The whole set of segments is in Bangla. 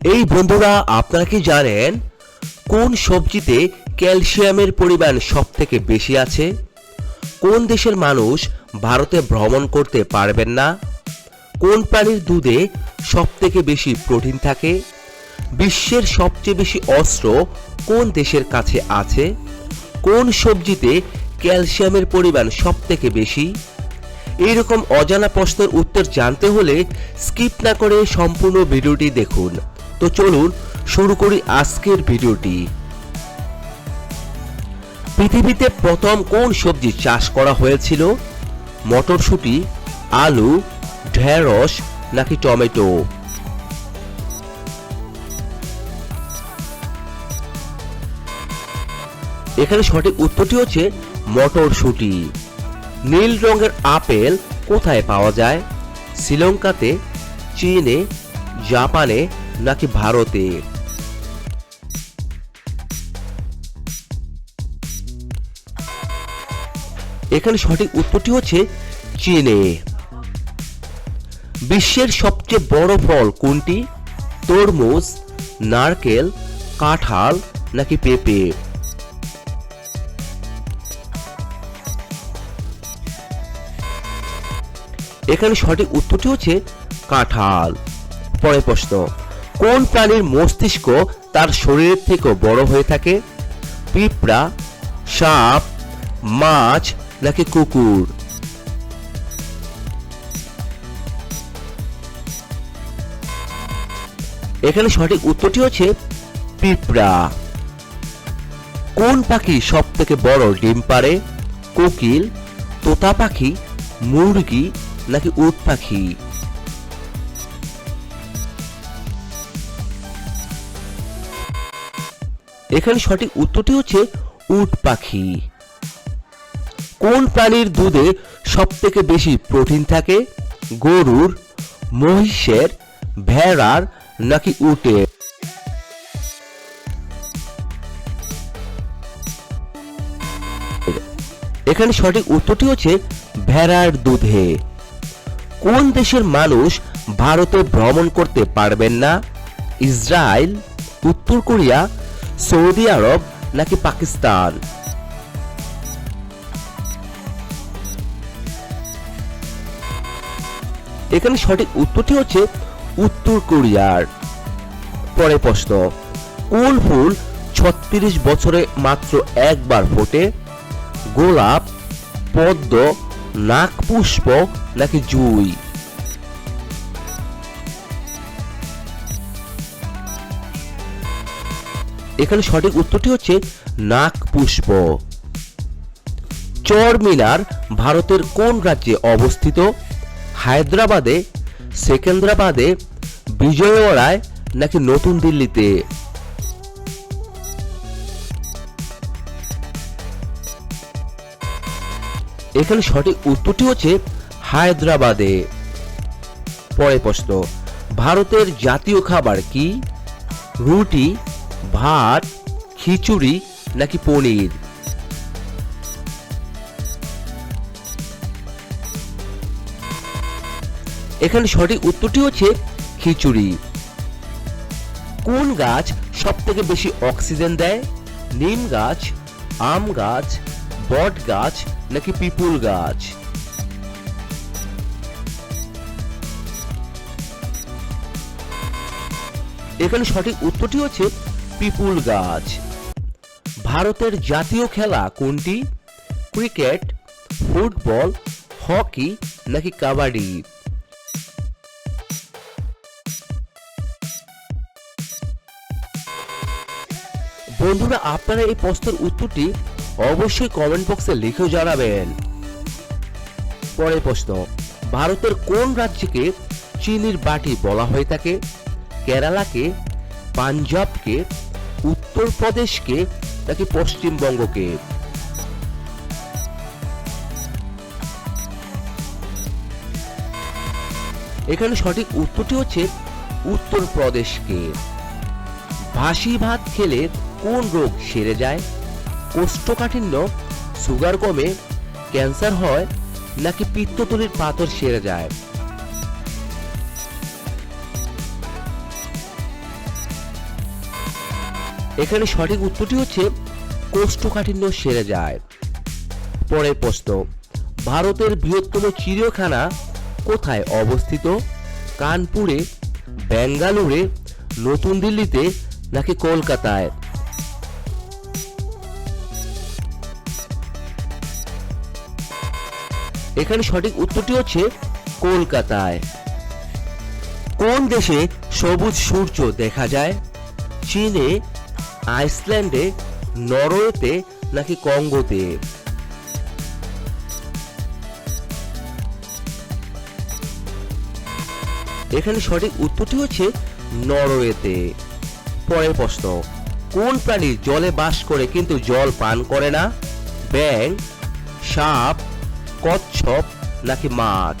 এই বন্ধুরা, আপনারা কি জানেন কোন সবজিতে ক্যালসিয়ামের পরিমাণ সব থেকে বেশি আছে? কোন দেশের মানুষ ভারতে ভ্রমণ করতে পারবেন না? কোন প্রাণীর দুধে সব থেকে বেশি প্রোটিন থাকে? বিশ্বের সবচেয়ে বেশি অস্ত্র কোন দেশের কাছে আছে? কোন সবজিতে ক্যালসিয়ামের পরিমাণ সব থেকে বেশি? এইরকম অজানা প্রশ্নের উত্তর জানতে হলে স্কিপ না করে সম্পূর্ণ ভিডিওটি দেখুন। তো চলুন শুরু করি আজকের ভিডিওটি। পৃথিবীতে প্রথম কোন সবজি চাষ করা হয়েছিল? মটরশুঁটি, আলু, ঢেঁড়স নাকি টমেটো? এখানে সঠিক উত্তরটি হচ্ছে মটরশুঁটি। নীল রঙের আপেল কোথায় পাওয়া যায়? শ্রীলঙ্কাতে, চীনে, জাপানে নাকি ভারতে? এখানে সঠিক উত্তরটি হচ্ছে চীনে। বিশ্বের সবচেয়ে বড় ফল কোনটি? তরমুজ, নারকেল, কাঁঠাল নাকি পেঁপে? এখানে সঠিক উত্তরটি হচ্ছে কাঁঠাল। পরে প্রশ্ন। কোন প্রাণীর মস্তিষ্ক তার শরীরের থেকেও বড় হয়ে থাকে? পিঁপড়া, সাপ, মাছ নাকি কুকুর? এখানে সঠিক উত্তরটি হচ্ছে পিঁপড়া। কোন পাখি সব থেকে বড় ডিম পারে কোকিল, তোতা পাখি, মুরগি নাকি উট পাখি? এখানে সঠিক উত্তরটি হচ্ছে উট পাখি। কোন প্রাণীর দুধে সব থেকে বেশি প্রোটিন থাকে? গরুর, মহিষের, ভেড়ার নাকি উটের? এখানে সঠিক উত্তরটি হচ্ছে ভেড়ার দুধে। কোন দেশের মানুষ ভারতে ভ্রমণ করতে পারবেন না? ইসরায়েল, উত্তর কোরিয়া সৌদি আরব নাকি পাকিস্তান? এখানে সঠিক উত্তরটি হচ্ছে উত্তর কোরিয়ার। পরে প্রশ্ন, কোন ফুল ছত্রিশ বছরে মাত্র একবার ফোটে? গোলাপ, পদ্ম নাকপুষ্প নাকি জুই? এখানে সঠিক উত্তরটি হচ্ছে নাকপুষ্প চর মিনার ভারতের কোন রাজ্যে অবস্থিত? হায়দ্রাবাদে, সেকেন্দ্রাবাদে, বিজয়ওয়াড়ায় নাকি নতুন দিল্লিতে? এখানে সঠিক উত্তরটি হচ্ছে হায়দ্রাবাদে। পরে প্রশ্ন, ভারতের জাতীয় খাবার কি? রুটি ভাত, খিচুড়ি নাকি পনির? এখানে সঠিক উত্তরটি হচ্ছে খিচুড়ি। কোন গাছ সব থেকে বেশি অক্সিজেন দেয়? নিম গাছ, আম গাছ, বট গাছ নাকি পিপুল গাছ? এখানে সঠিক উত্তরটি হচ্ছে পিপুল গাছ। ভারতের জাতীয় খেলা কোনটি? ক্রিকেট, ফুটবল, হকি নাকি কাবাডি? বন্ধুরা, আপনারা এই প্রশ্নের উত্তরটি অবশ্যই কমেন্ট বক্সে লিখেও জানাবেন। পরের প্রশ্ন, ভারতের কোন রাজ্যকে চিনির বাটি বলা হয়ে থাকে? কেরালাকে, পাঞ্জাবকে উত্তরপ্রদেশকে নাকি পশ্চিমবঙ্গকে? এখানে সঠিক উত্তরটি হচ্ছে উত্তরপ্রদেশকে। ভাসি ভাত খেলে কোন রোগ সেরে যায়? কোষ্ঠকাঠিন্য, সুগার কমে, ক্যান্সার হয় নাকি পিত্ততলির পাথর সেরে যায়? এখানে সঠিক উত্তরটি হচ্ছে কোষ্ঠকাঠিন্য সেরে যায়। পরের প্রশ্ন, ভারতের বৃহত্তম চিড়িয়াখানা কোথায় অবস্থিত? কানপুরে, বেঙ্গালুরে, নতুন দিল্লিতে, নাকি কলকাতায়? এখানে সঠিক উত্তরটি হচ্ছে কলকাতায়। কোন দেশে সবুজ সূর্য দেখা যায়? চীনে আইসল্যান্ডে, নরওয়েতে নাকি কঙ্গোতে? এখানে সঠিক উত্তরটি হচ্ছে নরওয়েতে। পরের প্রশ্ন, কোন প্রাণী জলে বাস করে কিন্তু জল পান করে না? ব্যাং সাপ, কচ্ছপ নাকি মাছ?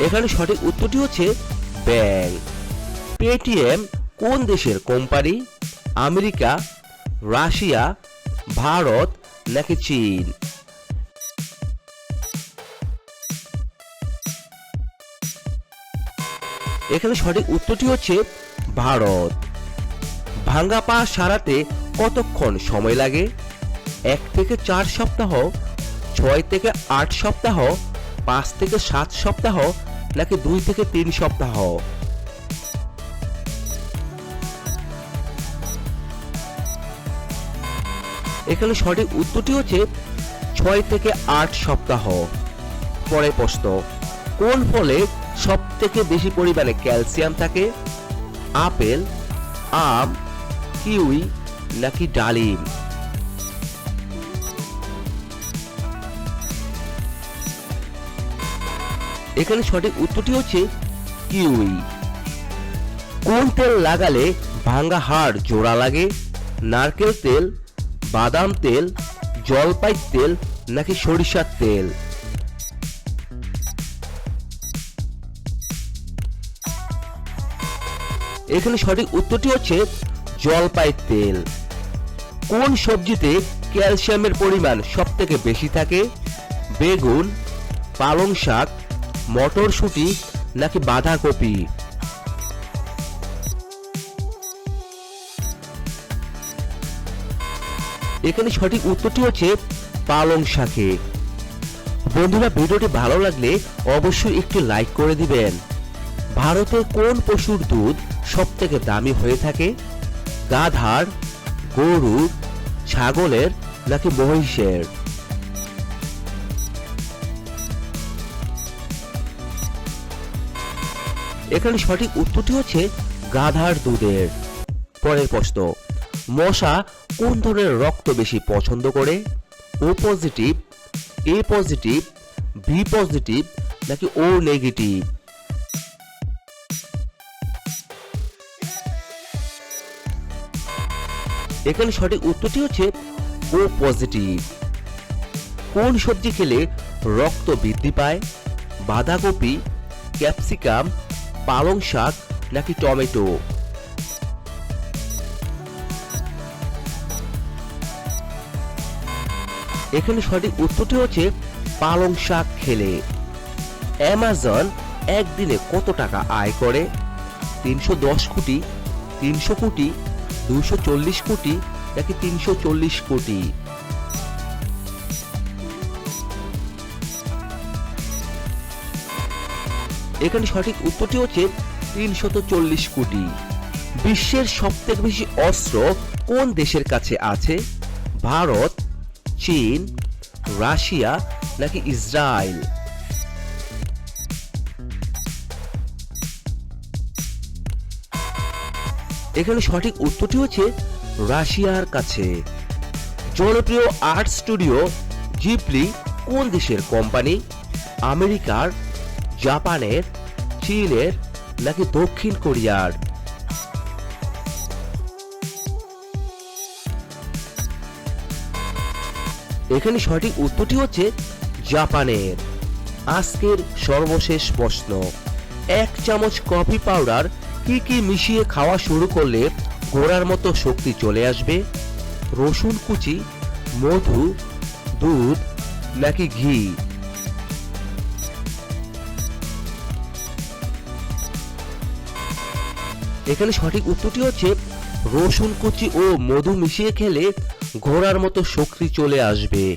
এখানে সঠিক উত্তরটি হচ্ছে ব্যাং পেটিএম কোন দেশের কোম্পানি আমেরিকা, রাশিয়া, ভারত নাকি চীন? এখানে সঠিক উত্তরটি হচ্ছে ভারত। ভাঙ্গা পা সারাতে কতক্ষণ সময় লাগে? এক থেকে চার সপ্তাহ, ছয় থেকে আট সপ্তাহ পাঁচ থেকে সাত সপ্তাহ নাকি দুই থেকে তিন সপ্তাহ? এখানে সঠিক উত্তরটি হচ্ছে ছয় থেকে আট সপ্তাহ। পরে প্রশ্ন, কোন ফলে সব থেকে বেশি পরিমাণে ক্যালসিয়াম থাকে? আপেল, আম, কিউই নাকি ডালিম? এখানে সঠিক উত্তরটি হচ্ছে কিউই। কোন তেল লাগালে ভাঙ্গা হাড় জোড়া লাগে? নারকেল তেল, বাদাম তেল, জলপাই তেল নাকি সরিষার তেল? এখানে সঠিক উত্তরটি হচ্ছে জলপাই তেল। কোন সবজিতে ক্যালসিয়ামের পরিমাণ সব থেকে বেশি থাকে? বেগুন, পালং শাক মটরশুঁটি নাকি বাঁধাকপি? এখানে সঠিক উত্তরটি হচ্ছে পালং শাকে। বন্ধুরা, ভিডিওটি ভালো লাগলে অবশ্যই একটি লাইক করে দিবেন। ভারতে কোন পশুর দুধ সব থেকে দামি হয়ে থাকে? গাধার, গরুর, ছাগলের নাকি মহিষের? এখানে সঠিক উত্তরটি হচ্ছে গাধার দুধের পরের প্রশ্ন। মশা কোন ধরনের রক্ত বেশি পছন্দ করে? O positive, A positive, B positive নাকি ও নেগেটিভ? এখানে সঠিক উত্তরটি হচ্ছে ও পজিটিভ। কোন সবজি খেলে রক্ত বৃদ্ধি পায়? বাঁধাকপি, ক্যাপসিকাম পালং শাক নাকি টমেটো? এখানে সঠিক উত্তরটি হচ্ছে পালং শাক খেলে। অ্যামাজন একদিনে কত টাকা আয় করে? তিনশো দশ কোটি, তিনশো কোটি দুশো চল্লিশ কোটি নাকি তিনশো চল্লিশ কোটি? এখানে সঠিক উত্তরটি হচ্ছে তিনশত চল্লিশ কোটি। বিশ্বের সবথেকে বেশি অস্ত্র কোন দেশের কাছে আছে? ভারত, চীন, রাশিয়া নাকি ইসরায়েল? এখানে সঠিক উত্তরটি হচ্ছে রাশিয়ার কাছে। জনপ্রিয় আর্ট স্টুডিও জিপলি কোন দেশের কোম্পানি? আমেরিকার জাপানের, চীনের নাকি দক্ষিণ কোরিয়ার? এখানে সঠিক উত্তরটি হচ্ছে জাপানের। আজকের সর্বশেষ প্রশ্ন, এক চামচ কফি পাউডার কি কি মিশিয়ে খাওয়া শুরু করলে ঘোড়ার মতো শক্তি চলে আসবে? রসুন কুচি, মধু, দুধ নাকি ঘি? এখানে সঠিক উত্তরটি হচ্ছে রসুন কুচি ও মধু মিশিয়ে খেলে ঘোড়ার মতো শক্তি চলে আসবে।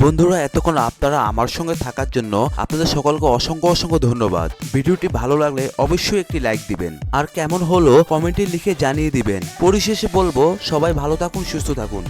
বন্ধুরা, এতক্ষণ আপনারা আমার সঙ্গে থাকার জন্য আপনাদের সকলকে অসংখ্য অসংখ্য ধন্যবাদ। ভিডিওটি ভালো লাগলে অবশ্যই একটি লাইক দিবেন। আর কেমন হলো কমেন্টে লিখে জানিয়ে দিবেন। পরিশেষে বলব, সবাই ভালো থাকুন, সুস্থ থাকুন।